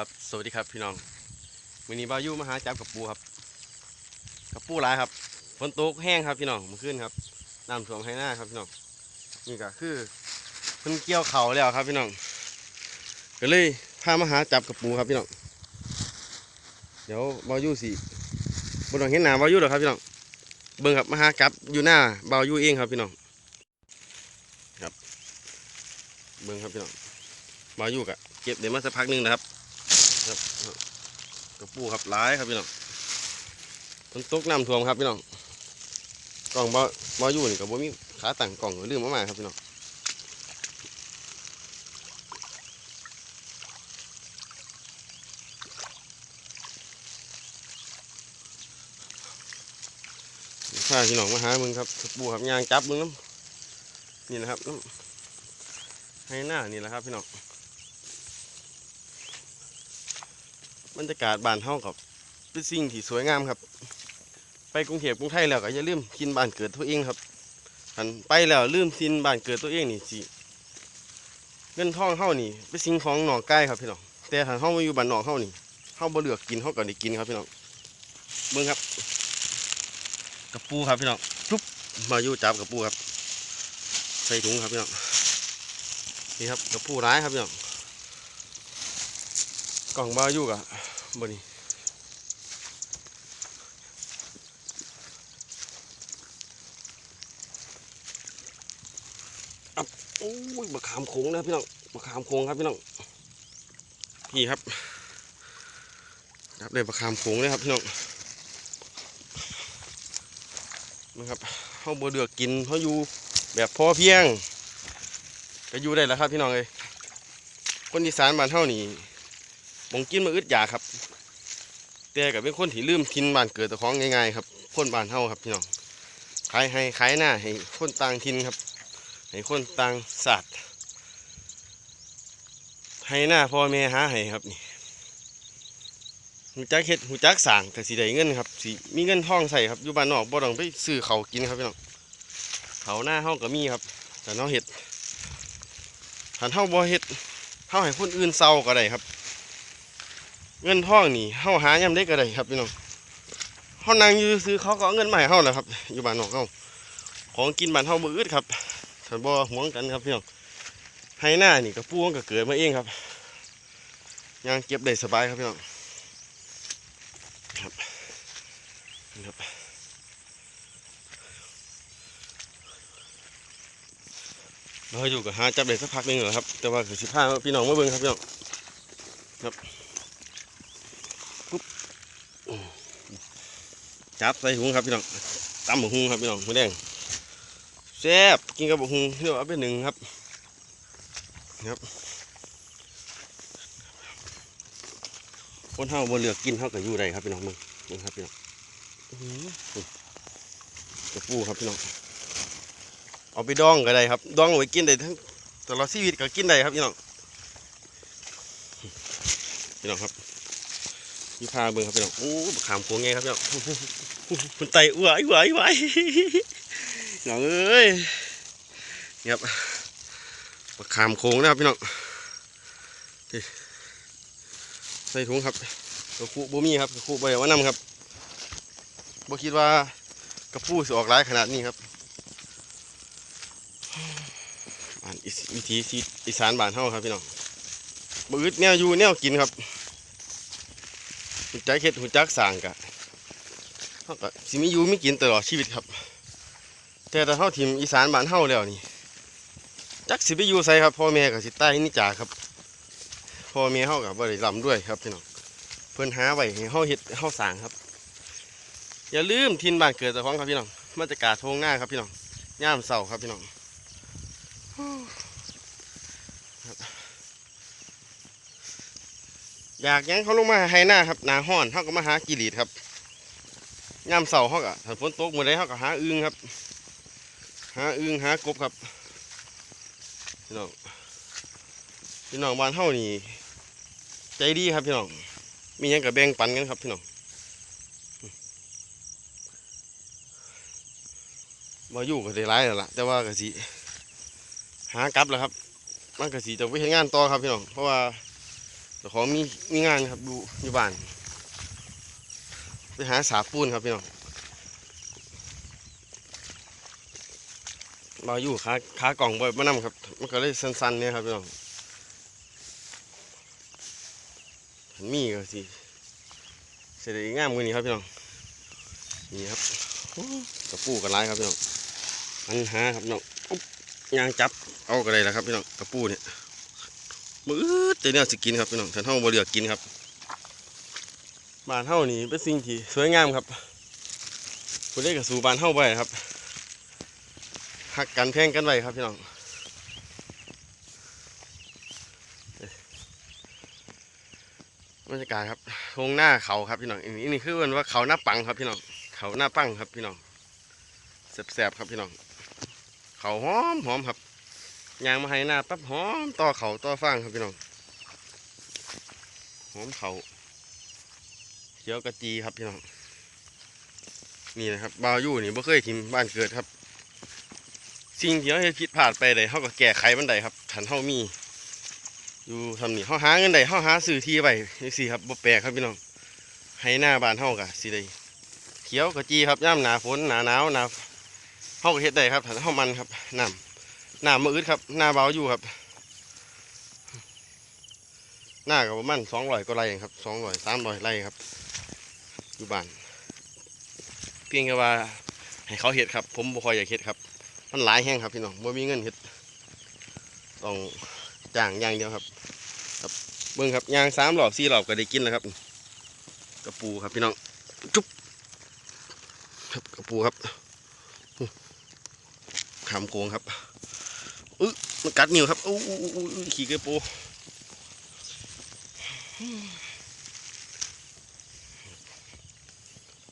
ครับ สวัสดีครับพี่น้องวันนี้บายุมาหาจับกับปูครับกับปูหลายครับฝนตกแห้งครับพี่น้องมื่อคืนครับน้ำท่วมให้หน้าครับพี่น้องนี่ก็คือเพิ่นเกี่ยวเขาแล้วครับพี่น้องก็เลยพามาหาจับกับปูครับพี่น้องเดี๋ยวบายุสิบนหลังเห็นหน้าบายุหรอครับพี่น้องเบิ่งครับมาหาจับอยู่หน้าบายุเองครับพี่น้องครับเบิ่งครับพี่น้องบายุกะเก็บได้มาสักพักหนึงนะครับ ครับกระปูครับหลายครับพี่น้องฝนตกน้ำท่วมครับพี่น้องกล่องบ่บ่อยู่นี่กับบ่มีขาตั้งกล่องลืมมามาครับพี่น้องถ้าพี่น้องมาหามึงครับกระปูครับยางจับมึงน้ำนี่นะครับน้ำให้หน้านี่แหละครับพี่น้อง บรรยากาศบ้านเฮากับเป็นสิ่งที่สวยงามครับ ไปกรุงเทพกรุงไทยแล้วก็อย่าลืมกินบ้านเกิดตัวเองครับหันไปแล้วลืมกินบ้านเกิดตัวเองนี่สิเงินทองเฮานี่เป็นสิ่งของหนองกายครับพี่น้องแต่ถ้าเฮามาอยู่บ้านนอกเฮานี่เฮาบ่เลือกกินเฮาก็ได้กินครับพี่น้องเบิ่งครับกระปูครับพี่น้องจุ๊บมาอยู่จับกระปูครับ ใส่ถุงครับพี่น้องนี่ครับกระปูร้ายครับพี่น้อง กล่องบาอยู่กะบนี่อับโอ้ยบะขามโค้งนะพี่น้องบะขามโค้งครับพี่น้องพี่ครับครับได้บะขามโค้งเลยครับพี่น้องนะครับเขาบ่เดือกกินเขาอยู่แบบพอเพียง ก็อยู่ได้แล้วครับพี่น้องเลยคนอีสานบ้านเฮานี่ มองกินมาอึดยาครับแต่กับเป็นคนที่ลืมทินบ้านเกิดแต่ของง่ายๆครับคนบ้านเฮาครับพี่น้องขายให้ขายหน้าให้คนต่างทินครับให้คนต่างศาสตร์ให้หน้าพ่อแม่หาให้ครับนี่หูจักเฮ็ดหูจักสางแต่สีได้เงินครับสีมีเงินทองใส่ครับอยู่บ้านนอกบ่ต้องไปซื้อเขากินครับพี่น้องเขาหน้าเฮาก็มีครับ แต่เนาะเฮ็ดหันเฮาบ่เฮ็ดเฮาให้คนอื่นเศร้าก็ได้ครับ เงินทองนี่เฮาหายามได้ก็ได้ครับพี่น้องเฮานั่งอยู่ซื้อเขาก็เอาเงินมาให้เฮาแหละครับ อยู่บ้านนอกเฮาของกินบ้านเฮาบ่อึดครับถ้าบ่ห่วงกันครับพี่น้องให้หน้านี่ก็ปูมันก็เกิดมาเองครับย่างเก็บได้สบายครับพี่น้องครับครับเราอยู่กับหาจับได้สักพักนึงเหรอครับ แต่ว่าคือสิพาพี่น้องมาเบิ่งครับพี่น้องครับ จับใส่หุงครับพี่น้องตำบักหุงครับพี่น้องหมูแดงแซ่บกินกับบักหุงเดี๋ยวเอาไปหนึ่งครับครับคนเฮาบ่เลือกินเฮาก็อยู่ได้ครับพี่น้องมึงมึงครับพี่น้องกระปูครับพี่น้องเอาไปดองก็ได้ครับดองไว้กินได้ทั้งตลอดชีวิตก็กินได้ครับพี่น้องพี่น้องครับ พี่พาเบิ่งครับพี่น้องโอ้บักขามโค้งไงครับพี่น้องคุณไตอ้วยอ้วยอ้วยน้องเอ้ยนี่ครับบักขามโค้งนะครับพี่น้องใส่ถุงครับกระปุบมีครับกระปุใบว่านำครับบ่คิดว่ากระปูสออกร้ายขนาดนี้ครับอ่านอิสวิถีอีสานบ้านเฮาครับพี่น้องบ่อึดแนวอยู่แนวกินครับ จักเฮ็ดหุ่จักสร้างกะเขาก็สิมีอยู่มีกินตลอดชีวิตครับ แต่ถ้าเฮาถิ่มอีสานบ้านเฮาแล้วนี่จักสิไปอยู่ไสครับพ่อแม่ก็สิตายนี่จาครับพ่อแม่เฮาก็บ่ได้ร่ำด้วยครับพี่น้องเพิ่นหาไว้ให้เฮาเฮ็ดเฮาสร้างครับ อย่าลืมทินบ้านเกิดเจ้าของครับพี่น้องบรรกาศทงหน้าครับพี่น้องยามเช้าครับพี่น้อง อยากยังเขาลงมาให้หน้าครับหนาห้อนเขาก็มาหากิรีดครับยามเสาเขาก็ถ้าฝนตกเมื่อไรเขาก็หาอึงครับ หาอึงหากบครับพี่น้องพี่น้องบ้านเฮานี่ใจดีครับพี่น้องมียังกับแบ่งปันกันครับพี่น้องมาอยู่ก็ได้ร้ายแล้วล่ะ แต่ว่าก็สิหากลับแล้วครับ มันก็สิจะไปเฮ็ดงานต่อครับพี่น้องเพราะว่า แต่ของมีมีงานครับอยู่อยู่บ้าน ไปหาสาปูนครับพี่น้องเราอยู่ขาขากล่องบ่อยมานำครับ มันก็เลยสั้นๆเนี่ยครับพี่น้องมีก็สิเสร็จงามกว่านี้ครับพี่น้องนี่ครับกระปูกันร้ายครับพี่น้องอันหาครับพี่น้องยางจับเอากันเลยละครับพี่น้องกระปูเนี่ย มือแต่เนี่ยสิกินครับพี่น้องท่านเฮาบ่เลือกกินครับบ้านเฮานี่เป็นสิ่งที่สวยงามครับผู้ใดก็สู่บ้านเฮาไว้ครับหักกันแพงกันไว้ครับพี่น้องบรรยากาศครับทงหน้าเขาครับพี่น้องอันนี้คือวันว่าเขาหน้าปังครับพี่น้องเขาหน้าปังครับพี่น้องแสบๆครับพี่น้องเขาหอมหอมครับ ยางมาให้หน้าปั๊บหอมต่อเขาต่อฟางครับพี่น้องหอมเขาเขียวกะจีครับพี่น้องนี่นะครับบาวยู่นี่บ่เคยทิมบ้านเกิดครับ สิ่งที่เราเฮ็ดผิดพลาดไปได้เฮาก็แก้ไขมันได้ครับถ้าเฮามีอยู่ทำนี่เฮาหาเงินได้เฮาหาซื้อที่ไว้จังซี่ครับบ่แปลกครับพี่น้องให้หน้าบ้านเฮาก็สิได้เขียวกะจีครับยามหนาฝนหนาหนาวหนาเฮาก็เฮ็ดได้ครับถ้าเฮามันครับน้ำ หน้ำมืออึดครับ หน้าเบาอยู่ครับ หน้าก็ประมาณ200กว่าไร่เองครับ200 300ไรครับ อยู่บ้าน เพียงแค่ว่า ให้เขาเห็ดครับ ผมบ่คอยอยากเห็ดครับ มันหลายแห้งครับพี่น้องบ่มีเงินเห็ดต้องจ้างอย่างเดียวครับครับเบิ่งครับยางสามรอบสี่รอบก็ได้กินแล้วครับกระปูครับพี่น้องจุ๊บครับกระปูครับขามโกงครับ มันกัดนิ้วครับอู้อู้อู้ขี่เกระปู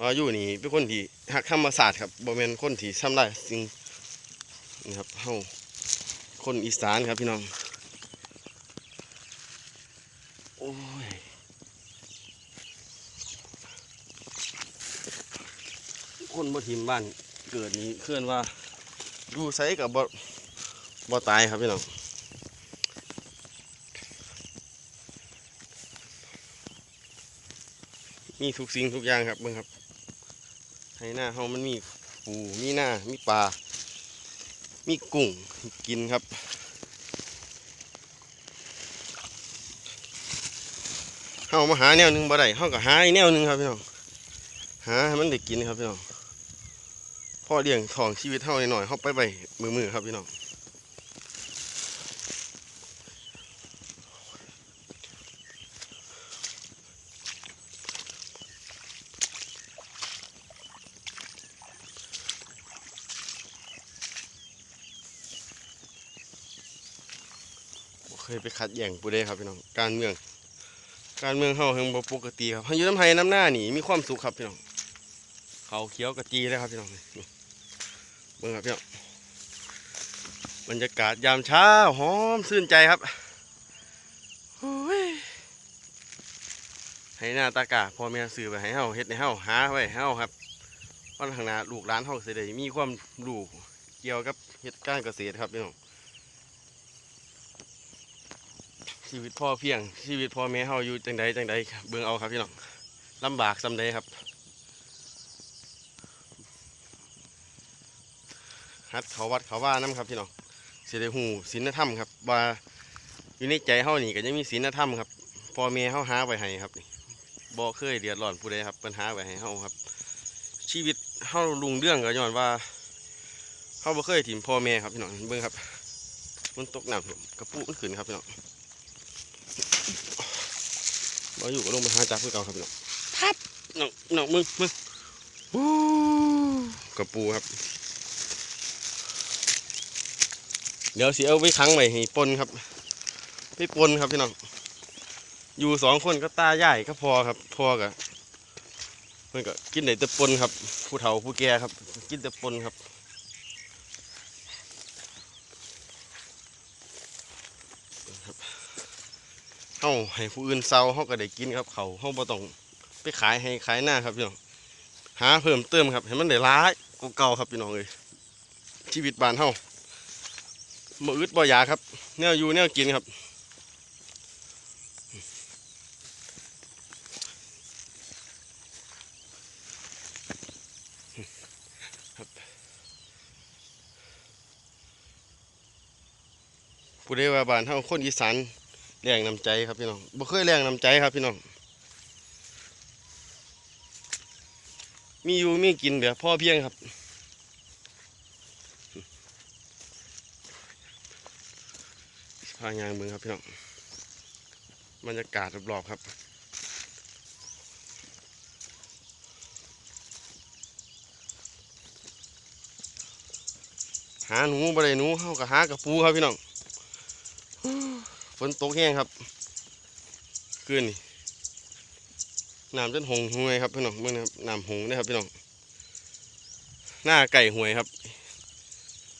ว่าอยู่นี่เป็นคนที่หักธรรมศาสตร์ครับบ่แม่นคนที่ทำได้สิ่งนี่ครับเฮาคนอีสานครับพี่น้องโอ้ยคนบ่ทิมบ้านเกิดนี้เคลื่อนว่าอยู่ไสกับบ่ บ่ตายครับพี่น้องมีทุกสิ่งทุกอย่างครับเบิ่งครับให้หน้าเฮามันมีปูมีหน้ามีปลา มีกุ้งกินครับเฮามาหาแนวนึงบ่ได้เฮาก็หาอีแนวนึงครับพี่น้องหาให้มันได้กินครับพี่น้องพ่อเลี้ยงของชีวิตเฮาหน่อยๆเฮาไปไปมือๆครับพี่น้อง ยไปขัดแย้งผู้ใดครับพี่น้องการเมือง การเมืองเฮาเฮงบ่ปกติครับเฮาอยู่น้ำไห้น้ำหน้านี่มีความสุขครับพี่น้องเขาเขียวกระจีเลยครับพี่น้องเบิ่งครับพี่น้องบรรยากาศยามเช้าหอมชื่นใจครับโอ้ยให้หน้าตากาพ่อแม่ซื้อไปให้เฮาเฮ็ดให้เฮาหาไว้ให้เฮาครับวันข้างหน้าลูกหลานเฮาสิได้มีความรู้เกี่ยวกับเฮ็ดการเกษตรครับพี่น้อง ชีวิตพ่อเพียง ชีวิตพ่อแม่เฮาอยู่จังใดจังใดเบิ่งเอาครับพี่น้องลำบากสำใดครับฮัดเขาวัดเขาว่านํครับพี่น้องเสิได้ฮู้ศีลธรรมครับว่าอยู่ในใจเฮานี่ก็ยังมีศีลธรรมครับพ่อแม่เฮาหาไว้ให้ครับนี่บ่เคยเดือดร้อนผู้ใดครับเพิ่นหาไว้ให้เฮาครับ ชีวิตเฮารุ่งเรื่องก็ย้อนว่าเฮาบ่เคยถิ่มพ่อแม่ครับพี่น้องเบิ่งครับ มันตกน้ำกระปุกมันขึ้นครับพี่น้อง มาอยู่กับลงมาหาจับเพื่อเก่าครับพี่น้องพับน้องน้องมึงมึงวู้กระปูครับ เดี๋ยวสิเอาไว้ค้างไว้ให้ปนครับไปปนครับพี่น้องอยู่สองคนก็ตาใหญ่ก็พอครับพอกับเพื่อนก็กินได้แต่ปนครับ ผู้เฒ่าผู้แก่ครับ กินแต่ปนครับ เฮาให้ผู้อื่นเซาเฮาก็ได้กินครับเขาเฮาบ่ต้องไปขายให้ขายหน้าครับพี่น้องหาเพิ่มเติมครับให้มันได้ร้ายกูเก่าครับพี่น้องเลยชีวิตบ้านเฮาบ่อึดบ่อยากครับแนวอยู่แนวกินครับผู้ใดว่าบ้านเฮาคนอีสาน แรงน้ำใจครับพี่น้องบ่เคยแรงน้ำใจครับพี่น้อง มีอยู่มีกินเดี๋ยวพ่อเพียงครับ พายางเมืองครับพี่น้อง บรรยากาศรอบๆครับหาหนูบ่ได้หนูเฮาก็หากระปูครับพี่น้อง ฝนตกแห้งครับคืนนี่น้ำจนหงหวยครับพี่น้องเมื่อนะครับน้ำหงนะครับพี่น้องหน้าไก่หวยครับ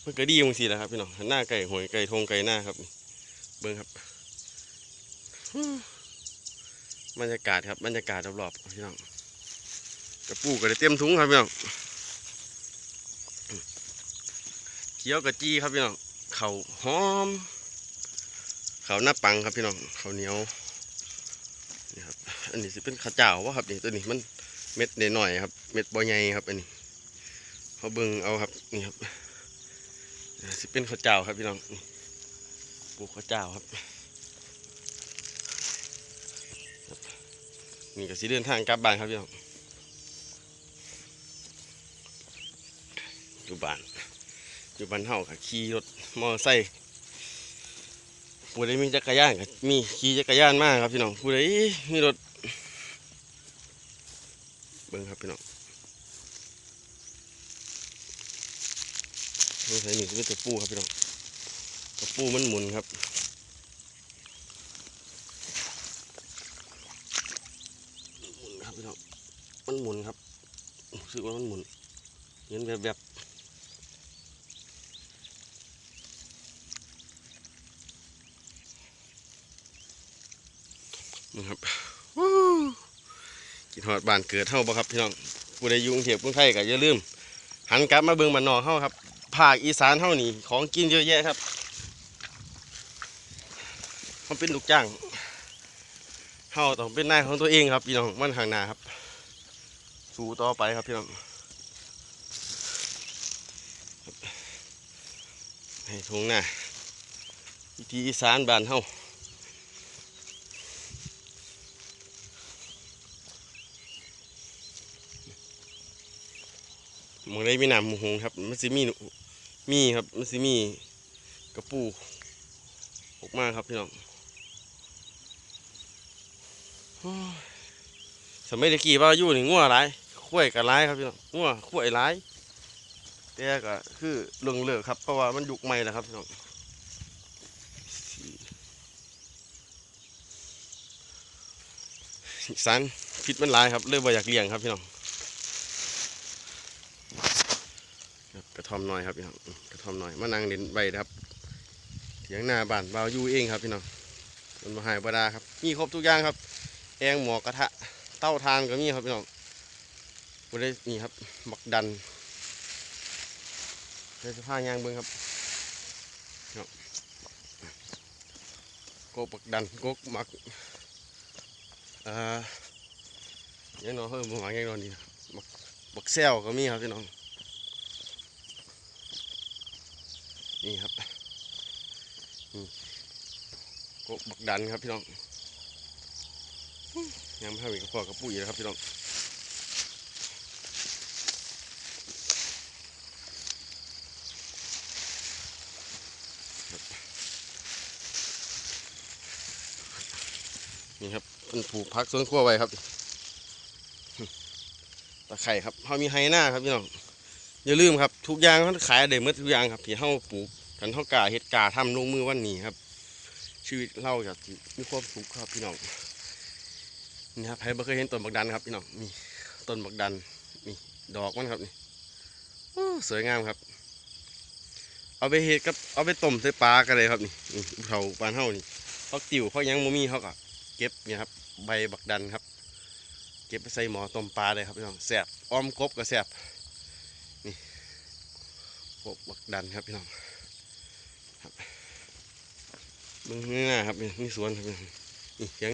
เพื่อก็ดีมึงสิแหละครับพี่น้องหน้าไก่หวยไก่ทงไก่หน้าครับเบิ้งครับบรรยากาศครับบรรยากาศรอบๆพี่น้องกระปูก็ได้เตรียมถุงครับพี่น้องเคี้ยวกะจี้ครับพี่น้องเข่าหอม เขาวหน้าปังครับพี่น้องเขาวเหนียวนี่ครับอันนี้สิเป็นข้าวเจ้าวะครับนี่ตัวนี้มันเม็ดหน่อยครับ เม็ดบอใหญ่ครับอันนี้เขาเบิ่งเอาครับนี่ครับสิเป็นข้าวเจ้าครับพี่น้องปลูกข้าวเจ้าครับ นี่ก็สิเดินทางกลับบ้านครับพี่น้องอยู่บ้านอยู่บ้านเฮาค่ะขี่รถมอเตอร์ไซค์ ผู้ใดมีจักรยานก็มีขี่จักรยานมากครับพี่น้องผู้ใดมีรถเบิ่งครับพี่น้องนี่ใส่นี่เป็นตะปูครับพี่น้องตะปูมันหมุนครับหมุนครับพี่น้องมันหมุนครับรู้สึกว่ามันหมุนเห็นแบบ นะครับกินหอดบ้านเกิดเฮาบ่ครับพี่น้องผู้ใดยุ่กรุงเทพกรุงไทยก็อย่าลืม หันกลับมาเบิ่งบ้านนอกเฮาครับภาคอีสานเฮานี่ของกินเยอะแยะครับเขาเป็นลูกจ้างเฮาต้องเป็นนายของตัวเองครับพี่น้องมันข้างนาครับ สู้ต่อไปครับพี่น้องให้ทงหน้าวิธีอีสานบ้านเฮา มองได้มีน้ำมูหงครับ มันสิมีมีครับ มันสิมีกระปูออกมาครับพี่น้องสมัยตะกี้ว่าอยู่นี่งัวหลายขั้วกับหลายครับพี่น้องงัวขั้วหลายแต่ก็คือเรื่องเลิกครับเพราะว่ามันยุคใหม่แล้วครับพี่น้องสันพิษมันหลายครับเลยบ่อยากเลี้ยงครับพี่น้อง ครับกระ ท่อมน้อยครับพี่น้องกระท่อมน้อยมานั่งเล่นใบครับเถียงหน้าบ้านเบาอยู่เองครับพี่น้องมันมาหายบดาครับมีครบทุกอย่างครับ แองหมอกระทะเต้าทานก็มีครับพี่น้องบได้นี่ครับบักดันในสภาพยางเบิ้งครับครับโกบักดันโกกมักเอ่อยังนอนเพิ่มหมักยังนอนดีบักบักแซวก็มีครับพี่น้อง นี่ครับกบบักดันครับพี่น้องยังไม่ทำอีกพอกับปุ๋ยนะครับพี่น้องนี่ครับมันปลูกพักสวนครัวไว้ครับตะไคร่ครับเขามีไฮหน้าครับพี่น้องอย่าลืมครับ ทุกอย่างเขาขายได้หมดทุกอย่างครับที่เฮาปลูกกันเฮากาเฮ็ดกาทำลงมือวันนี้ครับ ชีวิตเราจะมีความสุขครับพี่น้องนี่ครับใครบ่เคยเห็นต้นบักดันครับพี่น้องนี่ต้นบักดันนี่ดอกมันครับนี่สวยงามครับ เอาไปเฮ็ดกับเอาไปต้มใส่ปลากันเลยครับนี่นเขาปลาเฮานี่เขาติ๋วเขายังบ่มีเขาก็เก็บเนี่ยครับใบบักดันครับ เก็บไปใส่หม้อต้มปลาเลยครับพี่น้องแซ่บอ้อมกบก็แซ่บ กบบักดันครับพี่น้องครับเบื้องหน้าครับนี่สวนครับนี่เสียง